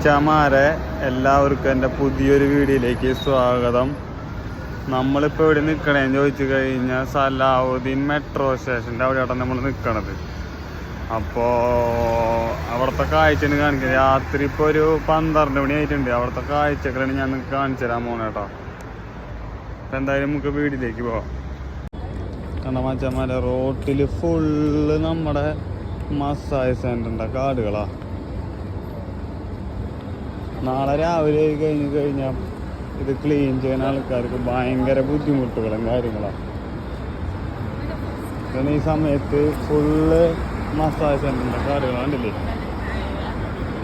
മച്ചാമാരെ എല്ലാവർക്കും എന്റെ പുതിയൊരു വീഡിയോയിലേക്ക് സ്വാഗതം. നമ്മളിപ്പോൾ ഇവിടെ നിൽക്കണേന്ന് ചോദിച്ചു കഴിഞ്ഞാൽ സലാവുദ്ദീൻ മെട്രോ സ്റ്റേഷന്റെ അവിടെയാണ് നമ്മൾ നിൽക്കണത് അപ്പോൾ അവിടുത്തെ കാഴ്ചയാണ് കാണിക്കുന്നത് രാത്രി ഇപ്പോൾ ഒരു പന്ത്രണ്ട് മണി ആയിട്ടുണ്ട്. അവിടുത്തെ കാഴ്ചകളാണ് ഞാൻ കാണിച്ചു തരാൻ പോണേട്ടോ അപ്പം എന്തായാലും നമുക്ക് വീട്ടിലേക്ക് പോവാം. കണ്ട മച്ചന്മാരെ റോട്ടിൽ ഫുള്ള് നമ്മുടെ മസാജ് സെന്ററിന്റെ കാടുകളാ. നാളെ രാവിലെ കഴിഞ്ഞ് കഴിഞ്ഞാൽ ഇത് ക്ലീൻ ചെയ്യുന്ന ആൾക്കാർക്ക് ഭയങ്കര ബുദ്ധിമുട്ടുകളും കാര്യങ്ങളാണ് പിന്നെ ഈ സമയത്ത് ഫുള്ള് മസാജ് സെന്ററിന്റെ കാടുകളാണ് കണ്ടില്ലേ?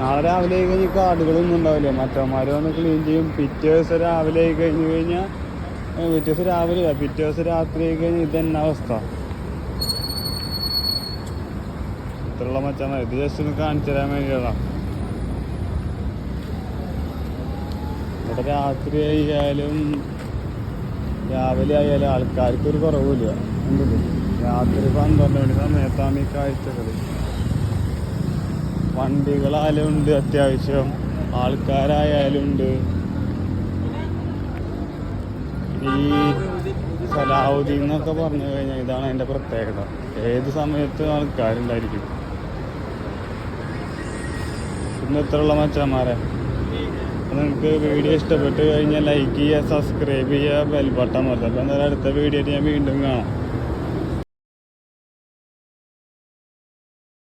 നാളെ രാവിലെ കഴിഞ്ഞ് കാടുകളൊന്നും ഉണ്ടാവില്ല. മറ്റന്മാർ വന്ന് ക്ലീൻ ചെയ്യും. പിറ്റേ ദിവസം രാവിലെ കഴിഞ്ഞ് കഴിഞ്ഞാൽ പിറ്റേ ദിവസം രാവിലെ പിറ്റേ ദിവസം രാത്രി ആയി കഴിഞ്ഞാൽ ഇതന്നെ അവസ്ഥ. ഇത്രയുള്ള മച്ചാൻ ഇത് ജസ്റ്റ് ഒന്ന് കാണിച്ചു തരാൻ വേണ്ടിയാണ് ഇവിടെ രാത്രി ആയാലും രാവിലെ ആയാലും ആൾക്കാർക്ക് ഒരു കുറവില്ല ഉണ്ടല്ലോ. രാത്രി പന്ത്രണ്ട് മണി സമയത്താണ് ഈ കാഴ്ചകൾ വണ്ടികളായാലും ഉണ്ട് അത്യാവശ്യം. ആൾക്കാരായാലും ഉണ്ട്. ഈ സലാഹുദ്ദീൻ എന്നൊക്കെ പറഞ്ഞു കഴിഞ്ഞാൽ ഇതാണ് അതിന്റെ പ്രത്യേകത. ഏത് സമയത്തും ആൾക്കാരുണ്ടായിരിക്കും? ഇന്ന് ഇത്രയുള്ള മച്ചന്മാരെ? നിങ്ങൾക്ക് വീഡിയോ ഇഷ്ടപ്പെട്ട് കഴിഞ്ഞാൽ ലൈക്ക് ചെയ്യുക സബ്സ്ക്രൈബ് ചെയ്യുക ബെൽ ബട്ടൺ മറക്കാം എന്തായാലും അടുത്ത വീഡിയോ ഞാൻ വീണ്ടും കാണാം.